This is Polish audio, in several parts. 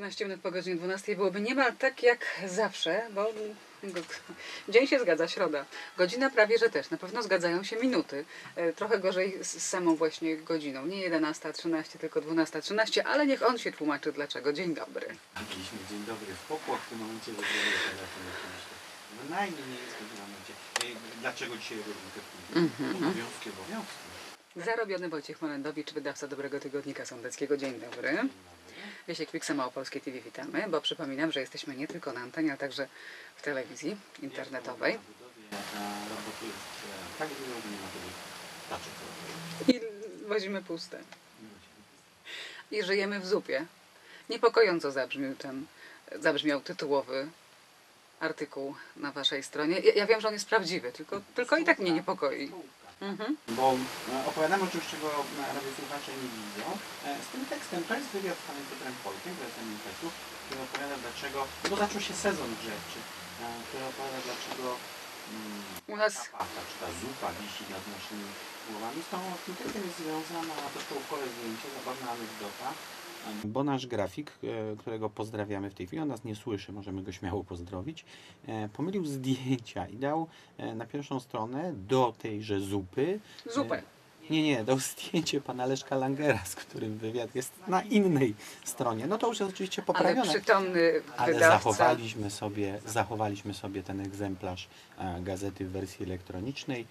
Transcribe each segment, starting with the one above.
13 minut po godzinie 12 byłoby niemal tak jak zawsze, bo dzień się zgadza, środa. Godzina prawie, że też. Na pewno zgadzają się minuty. E, Trochę gorzej z samą właśnie godziną. Nie 11.13, tylko 12.13, ale niech on się tłumaczy dlaczego. Dzień dobry. Mieliśmy dzień dobry w popłoch w tym momencie zagrali telefon oczywiście. W najmniejszym momencie. E, Dlaczego dzisiaj godzinkę później? Mhm. Obowiązki, obowiązki. Zarobiony Wojciech Morendowicz, wydawca Dobrego Tygodnika Sądeckiego. Dzień dobry. Wiesiek Wiksa Małopolskie TV witamy, bo przypominam, że jesteśmy nie tylko na antenie, ale także w telewizji internetowej. I wozimy puste. I żyjemy w zupie. Niepokojąco zabrzmiał ten, zabrzmiał tytułowy artykuł na waszej stronie. Ja, ja wiem, że on jest prawdziwy, tylko, tylko i tak mnie niepokoi. Mhm. Bo e, opowiadamy o czymś, czego radiosłuchacze nie widzą. E, Z tym tekstem, to jest wywiad z panem Piotrem Polkiem, prezesem Impetu, który opowiada dlaczego, bo zaczął się sezon grzewczy, e, który opowiada dlaczego mm, U nas ta pata, czy ta zupa wisi nad naszymi głowami. Z tą tym tekstem jest związana to czołkowe zdjęcie, zabawna anegdota. Bo nasz grafik, e, którego pozdrawiamy w tej chwili, on nas nie słyszy, możemy go śmiało pozdrowić, e, pomylił zdjęcia i dał e, na pierwszą stronę do tejże zupy zupę. nie, nie, dał zdjęcie pana Leszka Langera, z którym wywiad jest na innej stronie. No to już jest oczywiście Ale poprawione. przytomny Ale wydawca. zachowaliśmy sobie, zachowaliśmy sobie ten egzemplarz gazety w wersji elektronicznej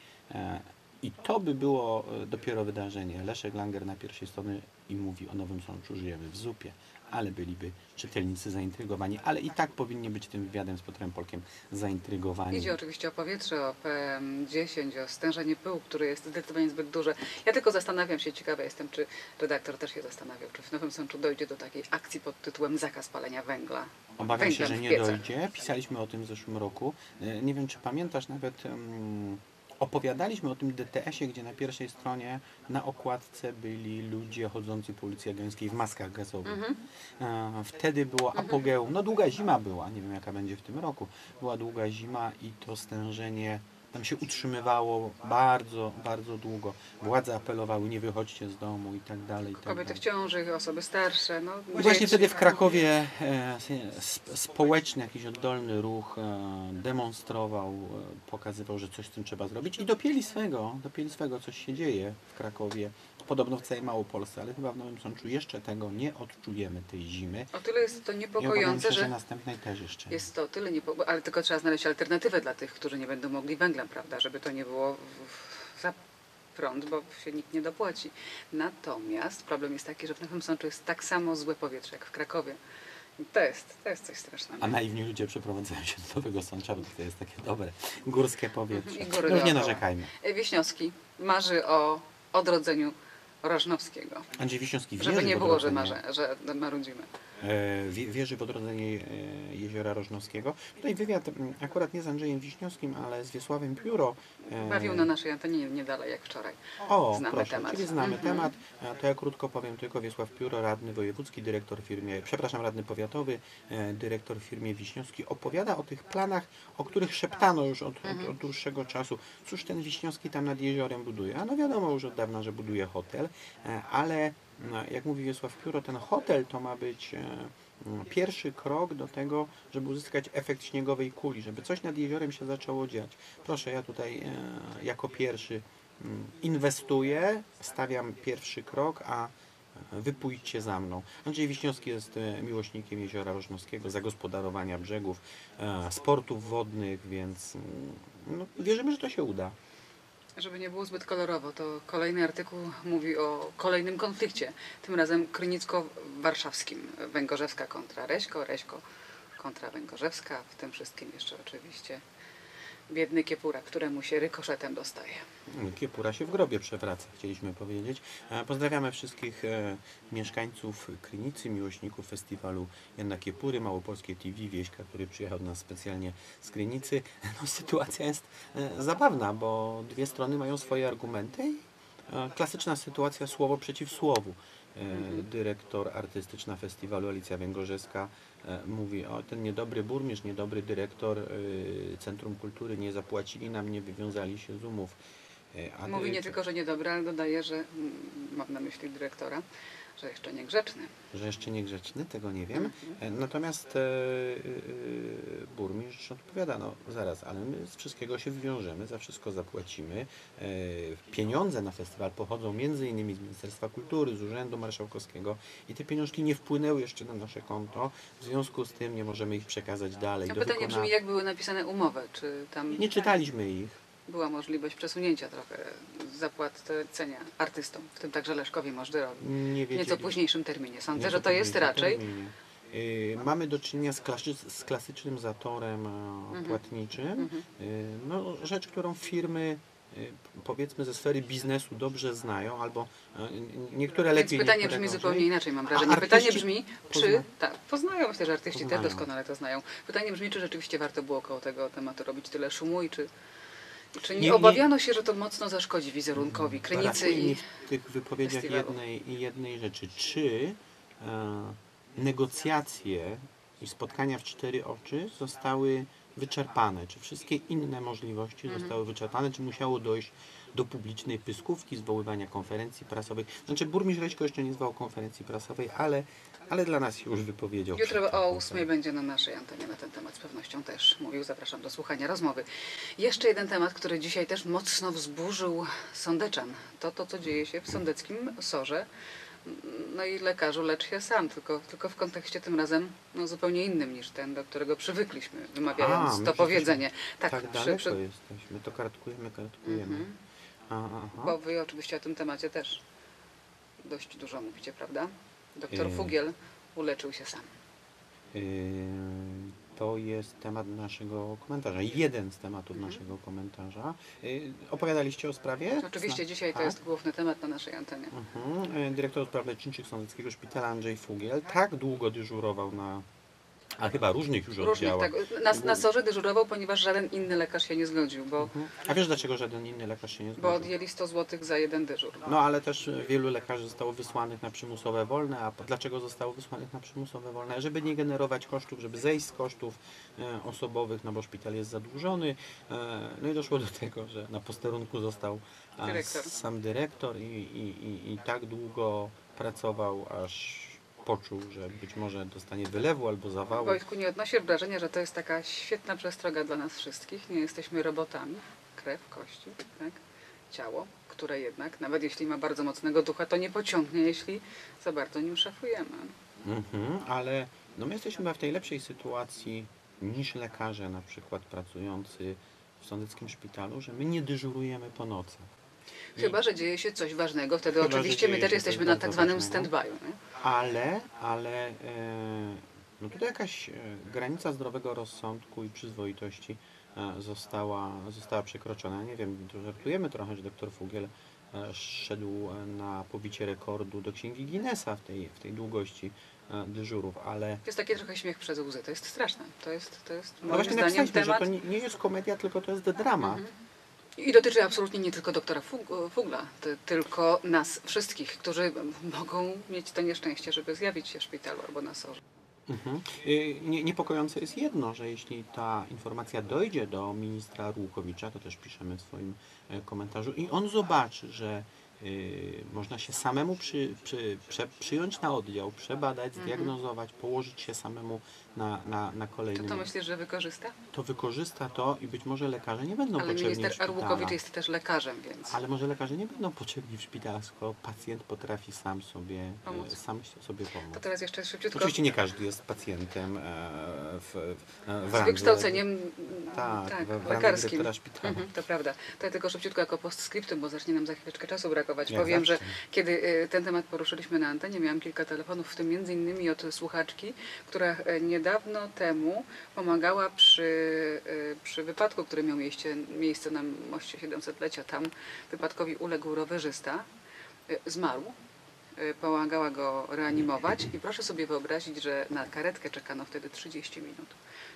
i to by było e, dopiero wydarzenie. Leszek Langer na pierwszej stronie i mówi o Nowym Sączu żyjemy w zupie, ale byliby czytelnicy zaintrygowani, ale i tak powinni być tym wywiadem z Piotrem Polkiem zaintrygowani. Idzie oczywiście o powietrze, o PM10, o stężenie pyłu, które jest zdecydowanie zbyt duże. Ja tylko zastanawiam się, ciekawa jestem, czy redaktor też się zastanawiał, czy w Nowym Sączu dojdzie do takiej akcji pod tytułem zakaz palenia węgla. Obawiam się, że nie dojdzie. Pisaliśmy o tym w zeszłym roku. E, Nie wiem, czy pamiętasz, nawet mm, opowiadaliśmy o tym DTS-ie, gdzie na pierwszej stronie na okładce byli ludzie chodzący po ulicy Jagiellońskiej w maskach gazowych. Mhm. E, Wtedy było apogeum. No długa zima była, nie wiem jaka będzie w tym roku. Była długa zima i to stężenie tam się utrzymywało bardzo, bardzo długo. Władze apelowały, nie wychodźcie z domu i tak dalej. I tak Kobiety dalej. w ciąży, osoby starsze. No, właśnie dzieci, wtedy w tak. Krakowie e, sp- społeczny, jakiś oddolny ruch e, demonstrował, e, pokazywał, że coś z tym trzeba zrobić i dopięli swego, dopięli swego, coś się dzieje w Krakowie, podobno w całej Małopolsce, ale chyba w Nowym Sączu jeszcze tego nie odczujemy, tej zimy. O tyle jest to niepokojące, się, że że następnej też jeszcze. jest to o tyle niepokojące, ale tylko trzeba znaleźć alternatywę dla tych, którzy nie będą mogli węglem, prawda, żeby to nie było za prąd, bo się nikt nie dopłaci. Natomiast problem jest taki, że w Nowym Sączu jest tak samo złe powietrze jak w Krakowie. To jest, to jest coś strasznego. A naiwni ludzie przeprowadzają się do Nowego Sącza, bo to jest takie dobre, górskie powietrze. I góry No już nie narzekajmy. E, Wieśniowski marzy o odrodzeniu Rożnowskiego. Andrzej Wiśniowski Żeby nie było, że, marze, że marudzimy. E, wie- wierzy w odrodzenie e, jeziora Rożnowskiego. Tutaj wywiad akurat nie z Andrzejem Wiśniowskim, ale z Wiesławem Pióro. e, Bawił na naszej antenie nie, dalej jak wczoraj. O, Znamy proszę, temat. czyli znamy Mhm. temat. To ja krótko powiem tylko Wiesław Pióro, radny wojewódzki, dyrektor firmie, przepraszam, radny powiatowy, dyrektor firmie Wiśniowski, opowiada o tych planach, o których szeptano już od, od, od dłuższego czasu. Cóż ten Wiśniowski tam nad jeziorem buduje? A no wiadomo już od dawna, że buduje hotel, ale jak mówi Wiesław Pióro, ten hotel to ma być e, pierwszy krok do tego, żeby uzyskać efekt śniegowej kuli, żeby coś nad jeziorem się zaczęło dziać. Proszę, ja tutaj e, jako pierwszy inwestuję, stawiam pierwszy krok, a e, wy pójdźcie za mną. Andrzej Wiśniowski jest miłośnikiem Jeziora Rożnowskiego, zagospodarowania brzegów, sportów wodnych, więc no, wierzymy, że to się uda. Żeby nie było zbyt kolorowo, to kolejny artykuł mówi o kolejnym konflikcie. Tym razem krynicko-warszawskim. Węgorzewska kontra Reśko, Reśko kontra Węgorzewska. W tym wszystkim jeszcze oczywiście biedny Kiepura, któremu się rykoszetem dostaje. Kiepura się w grobie przewraca, chcieliśmy powiedzieć. E, Pozdrawiamy wszystkich e, mieszkańców Krynicy, miłośników festiwalu Jana Kiepury, Małopolskie TV, Wieśka, który przyjechał do nas specjalnie z Krynicy. No, sytuacja jest e, zabawna, bo dwie strony mają swoje argumenty klasyczna sytuacja słowo przeciw słowu. E, Dyrektor artystyczna festiwalu Alicja Węgorzewska e, mówi, o ten niedobry burmistrz, niedobry dyrektor e, Centrum Kultury nie zapłacili nam, nie wywiązali się z umów. A Mówi nie dyrektor- tylko, że niedobre, ale dodaje, że mm, mam na myśli dyrektora, Że jeszcze niegrzeczny. że jeszcze niegrzeczny, tego nie wiem. Mhm. E, Natomiast e, e, burmistrz odpowiada, no zaraz, ale my z wszystkiego się wywiążemy, za wszystko zapłacimy. E, pieniądze na festiwal pochodzą między innymi z Ministerstwa Kultury, z Urzędu Marszałkowskiego i te pieniążki nie wpłynęły jeszcze na nasze konto, w związku z tym nie możemy ich przekazać dalej. A do pytanie wykona- brzmi, jak były napisane umowy? Czy tam Nie czytaliśmy ich. Była możliwość przesunięcia trochę zapłacenia artystom, w tym także Leszkowi Możdyrowi? Nie W nieco późniejszym terminie. Sądzę, Nieco że to jest raczej terminie. Y, Mamy do czynienia z, klasy, z klasycznym zatorem e, Mhm. płatniczym. Y, No, rzecz, którą firmy y, powiedzmy ze sfery biznesu dobrze znają, albo e, niektóre Więc lepiej, pytanie niektóre brzmi gorzej. zupełnie inaczej, mam wrażenie. Pytanie brzmi, czy... pozna- Tak, poznają, myślę, że artyści Poznają. też doskonale to znają. Pytanie brzmi, czy rzeczywiście warto było koło tego tematu robić tyle szumu i czy... Czy nie, Nie- nie- obawiano się, że to mocno zaszkodzi wizerunkowi Krynicy i... w tych wypowiedziach festiwalu. jednej, jednej rzeczy. Czy e, negocjacje i spotkania w cztery oczy zostały wyczerpane? Czy wszystkie inne możliwości Mhm. zostały wyczerpane? Czy musiało dojść do publicznej pyskówki, zwoływania konferencji prasowych? Znaczy burmistrz Reśko jeszcze nie zwał konferencji prasowej, ale, ale dla nas już wypowiedział. Jutro o tą 8 będzie na naszej antenie na ten temat z pewnością też mówił. Zapraszam do słuchania rozmowy. Jeszcze jeden temat, który dzisiaj też mocno wzburzył sądeczan. To to, co dzieje się w sądeckim sorze. No i lekarzu lecz się sam, tylko, tylko w kontekście tym razem no, zupełnie innym niż ten, do którego przywykliśmy, wymawiając A, to powiedzenie. Tak, przy- daleko przy- jesteśmy, to kartkujemy, kartkujemy. Mhm. A, aha. Bo wy oczywiście o tym temacie też dość dużo mówicie, prawda? Doktor Yy. Fugiel uleczył się sam. Yy, To jest temat naszego komentarza. Jeden z tematów Mhm. naszego komentarza. Yy, Opowiadaliście o sprawie? Oczywiście Zna- dzisiaj to tak? jest główny temat na naszej antenie. Mhm. Dyrektor spraw leczniczych Sądeckiego Szpitala Andrzej Fugiel tak długo dyżurował na, a chyba różnych już Różnych oddziałach. tak. Na, na sorze dyżurował, ponieważ żaden inny lekarz się nie zgodził, bo, Mhm. A wiesz dlaczego żaden inny lekarz się nie bo zgodził? odjęli 100 zł za jeden dyżur. No ale też wielu lekarzy zostało wysłanych na przymusowe wolne, a dlaczego zostało wysłanych na przymusowe wolne? Żeby nie generować kosztów, żeby zejść z kosztów e, osobowych, no bo szpital jest zadłużony. E, no i doszło do tego, że na posterunku został e, Dyrektor. sam dyrektor i, i, i, i tak długo pracował, aż poczuł, że być może dostanie wylewu albo zawału. Wojtku, nie odnosisz wrażenia, że to jest taka świetna przestroga dla nas wszystkich? Nie jesteśmy robotami. Krew, kości, tak? ciało, które jednak, nawet jeśli ma bardzo mocnego ducha, to nie pociągnie, jeśli za bardzo nim szafujemy. Mhm, ale no my jesteśmy w tej lepszej sytuacji niż lekarze na przykład pracujący w sądeckim szpitalu, że my nie dyżurujemy po nocach. Chyba, że dzieje się coś ważnego, wtedy Chyba, oczywiście my też jesteśmy na tak zwanym stand-by'u. Ale, ale e, no tutaj jakaś e, granica zdrowego rozsądku i przyzwoitości e, została, została przekroczona. Nie wiem, tu żartujemy trochę, że doktor Fugiel szedł na pobicie rekordu do księgi Guinnessa w tej, w tej długości dyżurów, ale To jest taki trochę śmiech przez łzy, to jest straszne. To jest, to jest no właśnie zdaniem temat... że to nie, nie jest komedia, tylko to jest dramat. Mhm. I dotyczy absolutnie nie tylko doktora Fug- Fugla, ty, tylko nas wszystkich, którzy mogą mieć to nieszczęście, żeby zjawić się w szpitalu albo na sorze. Mhm. Y, Nie, niepokojące jest jedno, że jeśli ta informacja dojdzie do ministra Rułkowicza, to też piszemy w swoim e, komentarzu, i on zobaczy, że y, można się samemu przy, przy, prze, przyjąć na oddział, przebadać, Mhm. zdiagnozować, położyć się samemu na, na, na To kolejnym. to myślisz, że wykorzysta? to wykorzysta to i być może lekarze nie będą Ale potrzebni w minister szpitalach. Arłukowicz jest też lekarzem, więc Ale może lekarze nie będą potrzebni w szpitalach, skoro pacjent potrafi sam sobie e, Pomóc. sam sobie pomóc. to teraz jeszcze szybciutko. Oczywiście nie każdy jest pacjentem e, w, w, w Z wykształceniem tak, tak, w, w lekarskim. Mhm, to prawda. To ja tylko szybciutko jako postscriptum, bo zacznie nam za chwileczkę czasu Jak Powiem, że kiedy y, ten temat poruszyliśmy na antenie, miałam kilka telefonów, w tym między innymi od słuchaczki, która e, niedawno temu pomagała przy, y, przy wypadku, który miał miejsce, miejsce na moście 700-lecia. Tam wypadkowi uległ rowerzysta, y, zmarł. Y, Pomagała go reanimować i proszę sobie wyobrazić, że na karetkę czekano wtedy 30 minut.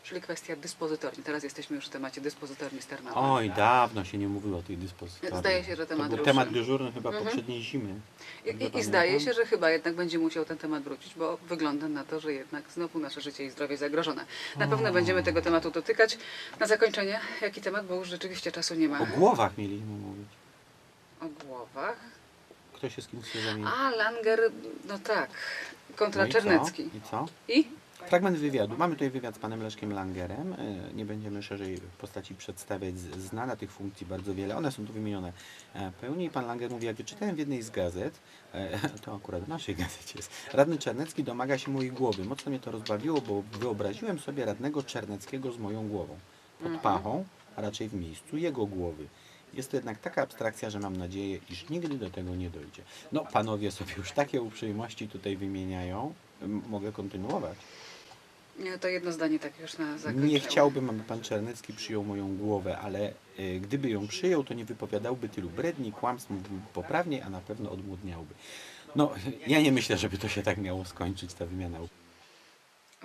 Czyli kwestia dyspozytorni. Teraz jesteśmy już w temacie dyspozytorni z Tarnowa. Oj, dawno się nie mówiło o tej dyspozycji. Zdaje się, że temat to był temat dyżurny chyba Mhm. poprzedniej zimy. I, i, I zdaje się, że chyba jednak będzie musiał ten temat wrócić, bo wygląda na to, że jednak znowu nasze życie i zdrowie zagrożone. Na pewno O. będziemy tego tematu dotykać. Na zakończenie, jaki temat, bo już rzeczywiście czasu nie ma. O głowach mieliśmy mówić. O głowach. Kto się z kim chce zamienić. A, Langer, no tak, kontra No i co? Czernecki. I co? I? Fragment wywiadu. Mamy tutaj wywiad z panem Leszkiem Langerem. E, Nie będziemy szerzej w postaci przedstawiać. Z- Zna tych funkcji bardzo wiele. One są tu wymienione e, pełni. Pan Langer mówi, jak wyczytałem w jednej z gazet, e, to akurat w naszej gazecie jest, radny Czernecki domaga się mojej głowy. Mocno mnie to rozbawiło, bo wyobraziłem sobie radnego Czerneckiego z moją głową. Pod pachą, a raczej w miejscu jego głowy. Jest to jednak taka abstrakcja, że mam nadzieję, iż nigdy do tego nie dojdzie. No, panowie sobie już takie uprzejmości tutaj wymieniają. M- Mogę kontynuować. Nie, to jedno zdanie tak już na zakończenie. Nie chciałbym, aby pan Czernecki przyjął moją głowę, ale e, gdyby ją przyjął, to nie wypowiadałby tylu bredni, kłamstw, mówiłby poprawniej, a na pewno odmłodniałby. No, ja nie myślę, żeby to się tak miało skończyć, ta wymiana.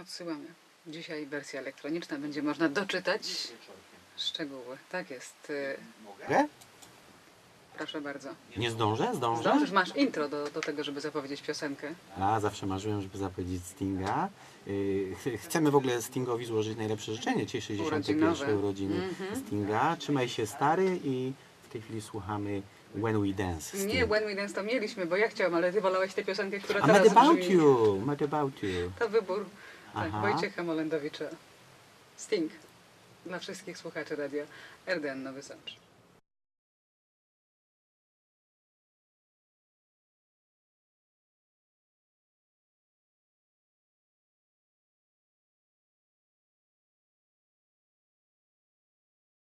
Odsyłamy. Dzisiaj wersja elektroniczna, będzie można doczytać szczegóły. Tak jest. Y, Mogę? Proszę bardzo. Nie zdążę? Zdążę? Zdążysz, masz intro do, do tego, żeby zapowiedzieć piosenkę. A, zawsze marzyłem, żeby zapowiedzieć Stinga. Yy, ch- Chcemy w ogóle Stingowi złożyć najlepsze życzenie. Dzisiaj 61 Urodzinowe. urodziny Mhm. Stinga. Trzymaj się stary i w tej chwili słuchamy When We Dance. Nie, Sting. When We Dance to mieliśmy, bo ja chciałam, ale ty wolałeś tę piosenkę, która A teraz Mad About brzmi. You, Mad About You. To wybór tak. Wojciecha Molendowicza. Sting. Dla wszystkich słuchaczy radia RDN Nowy Sącz.